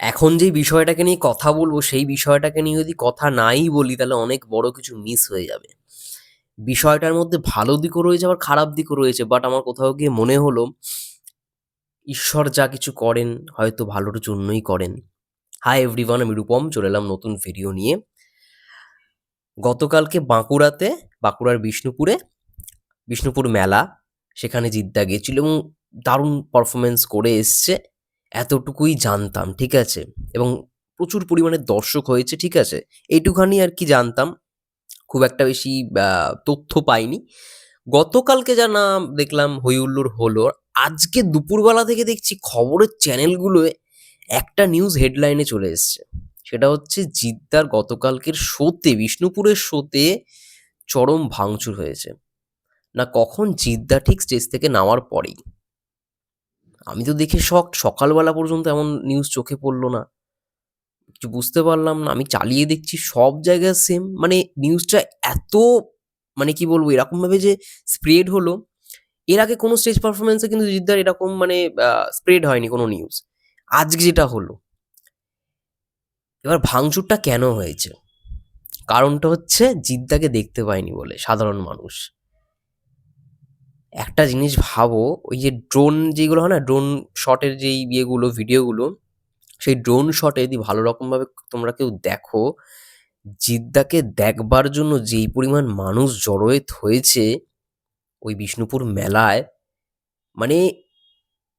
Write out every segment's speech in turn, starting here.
এখন যেই বিষয়টাকে নিয়ে কথা বলব, সেই বিষয়টাকে নিয়ে যদি কথা নাই বলি, তাহলে অনেক বড় কিছু মিস হয়ে যাবে। বিষয়টার মধ্যে ভালো দিকও রয়েছে, আবার খারাপ দিকও রয়েছে বাট আমার কোথাও গিয়ে মনে হলো, ঈশ্বর যা কিছু করেন, হয়তো ভালোর জন্যই করেন। হাই এভরিওয়ান আমি রূপম, চলে এলাম নতুন ভিডিও নিয়ে। গতকালকে বাঁকুড়াতে, বাঁকুড়ার বিষ্ণুপুরে, বিষ্ণুপুর মেলা, সেখানে জিদ্দা গেছিল এবং দারুণ পারফরমেন্স করে এসছে। এতটুকুই জানতাম, ঠিক আছে? এবং প্রচুর পরিমাণে দর্শক হয়েছে, ঠিক আছে? এইটুখানি আর কি জানতাম। খুব একটা বেশি তথ্য পাইনি। গতকালকে যা না দেখলাম হইহুল্লোড় হলো, আজকে দুপুরবেলা থেকে দেখছি খবরের চ্যানেলগুলোয় একটা নিউজ হেডলাইনে চলে এসছে। সেটা হচ্ছে জিদ্দার গতকালকের শোতে, বিষ্ণুপুরের শোতে চরম ভাঙচুর হয়েছে। না কখন জিদ্দা ঠিক স্টেজ থেকে নামার পরেই। আমি তো দেখে শখ সকালবেলা পর্যন্ত এমন নিউজ চোখে পড়ল না। কিছু বুঝতে পারলাম না, আমি চালিয়ে দেখছি সব জায়গায় সেম মানে নিউজটা এত মানে কি বলব, এরকমভাবে যে স্প্রেড হলো, এর আগে কোনো স্টেজ পারফরমেন্সে কিন্তু জিদ্দার এরকম মানে স্প্রেড হয়নি কোনো নিউজ আজকে যেটা হলো, এবার ভাঙচুরটা কেন হয়েছে? কারণটা হচ্ছে জিদ্দাকে দেখতে পায়নি বলে সাধারণ মানুষ। একটা জিনিস ভাবো, ওই যে ড্রোন যেগুলো হয় না ড্রোন শটের যেই ইয়েগুলো, ভিডিওগুলো, সেই ড্রোন শটে যদি ভালো রকমভাবে তোমরা কেউ দেখো, জিদ্দাকে দেখবার জন্য যেই পরিমাণ মানুষ জড়োয়েত হয়েছে, ওই বিষ্ণুপুর মেলায় মানে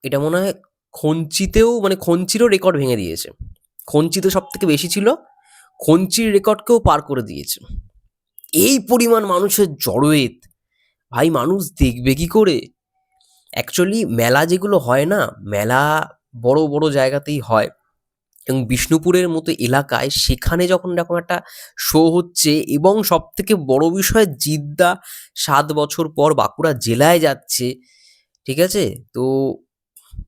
এটা মনে হয় খঞ্চিতেও মানে খঞ্চিরও রেকর্ড ভেঙে দিয়েছে। খঞ্চিতে সব থেকে বেশি ছিল, খঞ্চির রেকর্ডকেও পার করে দিয়েছে। এই পরিমাণ মানুষের জড়োয়েত ভাই, মানুষ দেখবে কি করে? অ্যাকচুয়ালি মেলা যেগুলো হয় না, মেলা বড় বড় জায়গাতেই হয়। এবং বিষ্ণুপুরের মতো এলাকায় সেখানে যখন এরকম একটা শো হচ্ছে এবং সব থেকে বড় বিষয় জিদ্দা সাত বছর পর বাঁকুড়া জেলায় যাচ্ছে, ঠিক আছে? তো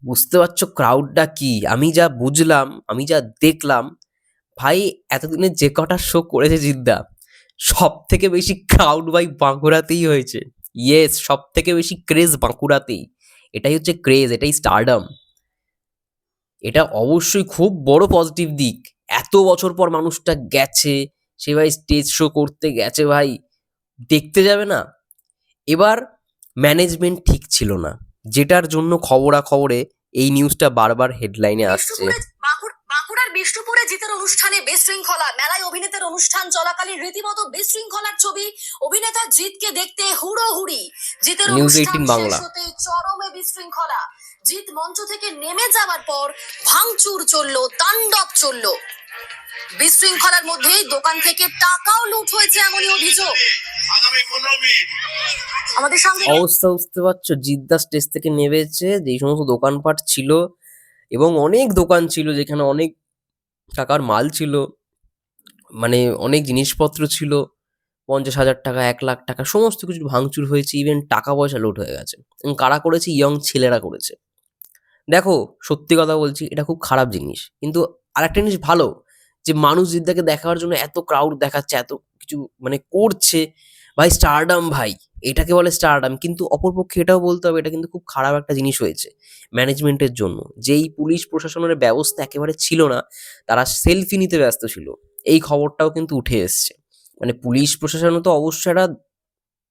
বুঝতে পারছ ক্রাউডটা কি? আমি যা বুঝলাম, আমি যা দেখলাম, ভাই, এতদিনে যে কটা শো করেছে জিদ্দা সব থেকে বেশি ক্রাউড ভাই বাঁকুড়াতেই হয়েছে। ইয়েস সব থেকে বেশি ক্রেজ বাঁকুড়াতেই। এটাই হচ্ছে ক্রেজ এটাই স্টারডাম এটা অবশ্যই খুব বড় পজিটিভ দিক। এত বছর পর মানুষটা গেছে সে ভাই স্টেজ শো করতে গেছে ভাই দেখতে যাবে না। এবার ম্যানেজমেন্ট ঠিক ছিল না। যেটার জন্য খবরাখবরে এই নিউজটা বারবার হেডলাইনে আসছে বিষ্ণুপুরে বাঁকুড়- বাঁকুড়ার বিষ্ণুপুরে জিতের অনুষ্ঠানে বিশৃঙ্খলা মেলায় অভিনেতার অনুষ্ঠান চলাকালীন রীতিমতো বিশৃঙ্খলার ছবি। অভিনেতা জিতকে দেখতে হুড়োহুড়ি। জিতের অনুষ্ঠান বাংলা। শেষ হতে চরমে বিশৃঙ্খলা জিত মঞ্চ থেকে নেমে যাওয়ার পর ভাঙচুর চলল তাণ্ডব চলল। বিশৃঙ্খলার মধ্যেই দোকান থেকে টাকাও লুট হয়েছে এমনই অভিযোগ। আগামী আমাদের সঙ্গে অবস্থা বুঝতে পারছ? জিদ্দা স্টেজ থেকে নেমেছে যেই সমস্ত দোকানপাট ছিল এবং অনেক দোকান ছিল যেখানে অনেক টাকার মাল ছিল। মানে অনেক জিনিসপত্র ছিল। পঞ্চাশ হাজার টাকা, এক লাখ টাকা, সমস্ত কিছু ভাঙচুর হয়েছে। ইভেন টাকা পয়সা লুট হয়ে গেছে। এবং কারা করেছে? ইয়ং ছেলেরা করেছে। দেখো, সত্যি কথা বলছি, এটা খুব খারাপ জিনিস। কিন্তু আরেকটা জিনিস ভালো, যে মানুষ জিদ্দাকে দেখার জন্য এত ক্রাউড দেখাচ্ছে, এত কিছু মানে করছে। ভাই স্টারডাম ভাই। এটাকে বলে স্টারডাম কিন্তু অপরপক্ষে এটাও বলতে হবে, এটা কিন্তু খুব খারাপ একটা জিনিস হয়েছে ম্যানেজমেন্টের জন্য। যেই পুলিশ প্রশাসনের ব্যবস্থা একেবারে ছিল না, তারা সেলফি নিতে ব্যস্ত ছিল। এই খবরটাও কিন্তু উঠে এসছে। মানে পুলিশ প্রশাসনও তো অবশ্যই একটা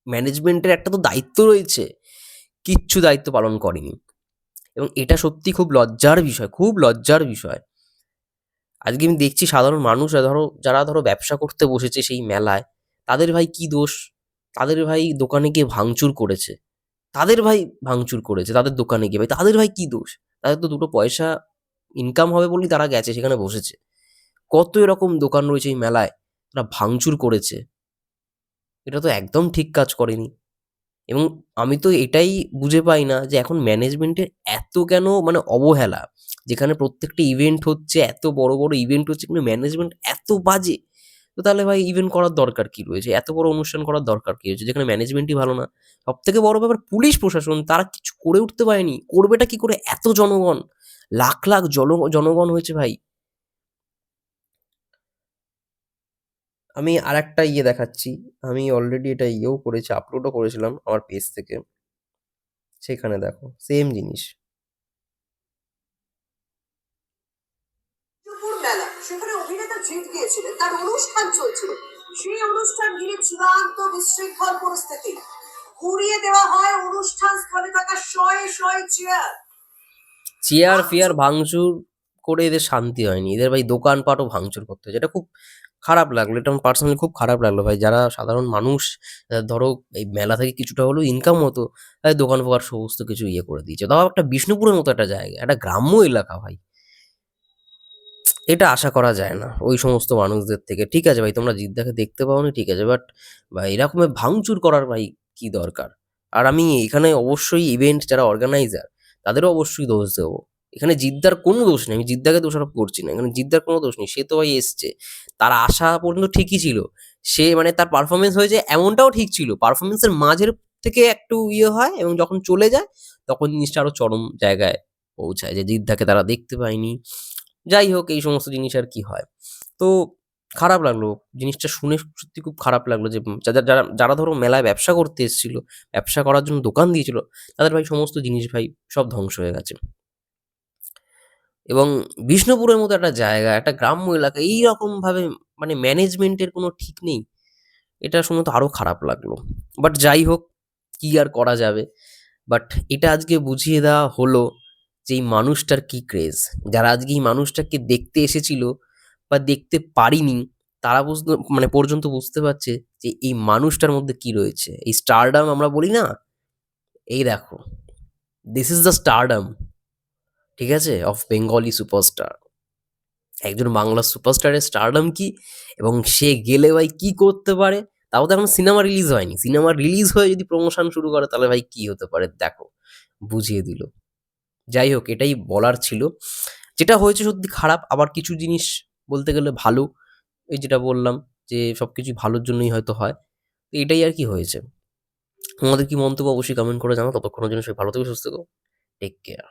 ম্যানেজমেন্টের একটা তো দায়িত্ব রয়েছে, কিচ্ছু দায়িত্ব পালন করেনি। এবং এটা সত্যি খুব লজ্জার বিষয়, খুব লজ্জার বিষয়। আজকে আমি দেখছি সাধারণ মানুষরা ধরো, যারা ধরো ব্যবসা করতে বসেছে সেই মেলায়, তাদের ভাই কি দোষ? তাদের ভাই দোকানে গিয়ে ভাঙচুর করেছে। তাদের ভাই ভাঙচুর করেছে, তাদের দোকানে গিয়ে। ভাই, তাদের ভাই কি দোষ? তাদের তো দুটো পয়সা ইনকাম হবে বলেই তারা গেছে, সেখানে বসেছে। কত এরকম দোকান রয়েছে এই মেলায়, তারা ভাঙচুর করেছে। এটা তো একদম ঠিক কাজ করেনি। এবং আমি তো এটাই বুঝে পাই না যে এখন ম্যানেজমেন্টের এত কেন মানে অবহেলা। যেখানে প্রত্যেকটা ইভেন্ট হচ্ছে, এত বড় বড় ইভেন্ট হচ্ছে, কিন্তু ম্যানেজমেন্ট এত বাজে। তো তাহলে ভাই ইভেন্ট করার দরকার কি রয়েছে? এত বড় অনুষ্ঠান করার দরকার কি রয়েছে? যেখানে ম্যানেজমেন্টই ভালো না। সব থেকে বড় ব্যাপার পুলিশ প্রশাসন, তারা কিছু করে উঠতে পারেনি। করবেটা কি করে? এত জনগণ। লাখ লাখ জন, জনগণ হয়েছে ভাই। আমি আর একটা ইয়ে দেখাচ্ছি। আমি অলরেডি এটা ইয়েও করেছি আপলোডও করেছিলাম আমার পেজ থেকে। সেখানে দেখো সেম জিনিস মেলা সেখানে অভিনেতা জিত গিয়েছিলেন, তার অনুষ্ঠান চলছিল। সেই অনুষ্ঠান ঘিরে চূড়ান্ত বিশৃঙ্খল পরিস্থিতি। ঘুরিয়ে দেওয়া হয় অনুষ্ঠান স্থলে থাকা শয়ে শয়ে চেয়ার। চেয়ার, ফেয়ার, ভাঙচুর করে এদের শান্তি হয়নি। এদের ভাই দোকানপাটও ভাঙচুর করতে এটা খুব খারাপ লাগল। এটা আমার পার্সোনালি খুব খারাপ লাগল ভাই। যারা সাধারণ মানুষ ধরো এই মেলা থেকে কিছুটা হলেও ইনকাম হতো, তাদের দোকান ফোকান সমস্ত কিছু ইয়ে করে দিয়েছে। তাও একটা বিষ্ণুপুরের মতো একটা জায়গা, একটা গ্রাম্য এলাকা ভাই। এটা আশা করা যায় না ওই সমস্ত মানুষদের থেকে। ঠিক আছে ভাই, তোমরা জিদ্দাকে দেখতে পাও না ঠিক আছে বাট ভাই এরকমের ভাঙচুর করার ভাই কি দরকার? আর আমি এখানে অবশ্যই ইভেন্ট যারা অর্গানাইজার তাদেরও অবশ্যই দোষ দেবো। এখানে জিদ্দার কোনো দোষ নেই, আমি জিদ্দাকে দোষারোপ করছি না, এখানে জিদ্দার কোনো দোষ নেই, সে তো ভাই এসছে। তার আশা পর্যন্ত ঠিকই ছিল, সে মানে তার পারফরমেন্স হয়েছে এমনটাও ঠিক ছিল পারফরমেন্সের মাঝের থেকে একটু ইয়ে হয় এবং যখন চলে যায়, তখন জিনিসটা আরও চরম জায়গায় পৌঁছায় যে জিদ্দাকে তারা দেখতে পায়নি। যাই হোক, এই সমস্ত জিনিস আর কি হয়। তো খারাপ লাগল, জিনিসটা শুনে সত্যি খুব খারাপ লাগল যে যারা যারা যারা ধরো মেলায় ব্যবসা করতে এসেছিল, ব্যবসা করার জন্য দোকান দিয়েছিল, তাদের ভাই সমস্ত জিনিস ভাই সব ধ্বংস হয়ে গেছে। এবং বিষ্ণুপুরের মতো একটা জায়গা, একটা গ্রাম্য এলাকা এইরকম ভাবে মানে ম্যানেজমেন্টের কোনো ঠিক নেই, এটা শুনে তো আরও খারাপ লাগল। বাট যাই হোক, কি আর করা যাবে? বাট এটা আজকে বুঝিয়ে দেওয়া হলো যে এই মানুষটার কী ক্রেজ যারা আজকে এই মানুষটাকে দেখতে এসেছিল বা দেখতে পারিনি, তারা বুঝতে মানে পর্যন্ত বুঝতে পারছে যে এই মানুষটার মধ্যে কি রয়েছে। এই স্টারডাম আমরা বলি না? এই দেখো দিস ইজ দ্য স্টারডাম ঠিক আছে? অফ বেঙ্গলি সুপারস্টার একজন বাংলা সুপারস্টারের স্টারডাম কি? এবং সে গেলে ভাই কি করতে পারে? তাও তো এখন সিনেমা রিলিজ হয়নি। সিনেমা রিলিজ হয়ে যদি প্রমোশন শুরু করে, তাহলে ভাই কি হতে পারে? দেখো, বুঝিয়ে দিল। যাই হোক, এটাই বলার ছিল। যেটা হয়েছে সত্যি খারাপ, আবার কিছু জিনিস বলতে গেলে ভালো। এই যেটা বললাম যে সব কিছু ভালোর জন্যই হয়তো হয়। এটাই আর কি হয়েছে। আমাদের কি মন্তব্য অবশ্যই কমেন্ট করে জানো ততক্ষণের জন্য সবাই ভালো থেকে, সুস্থ টেক কেয়ার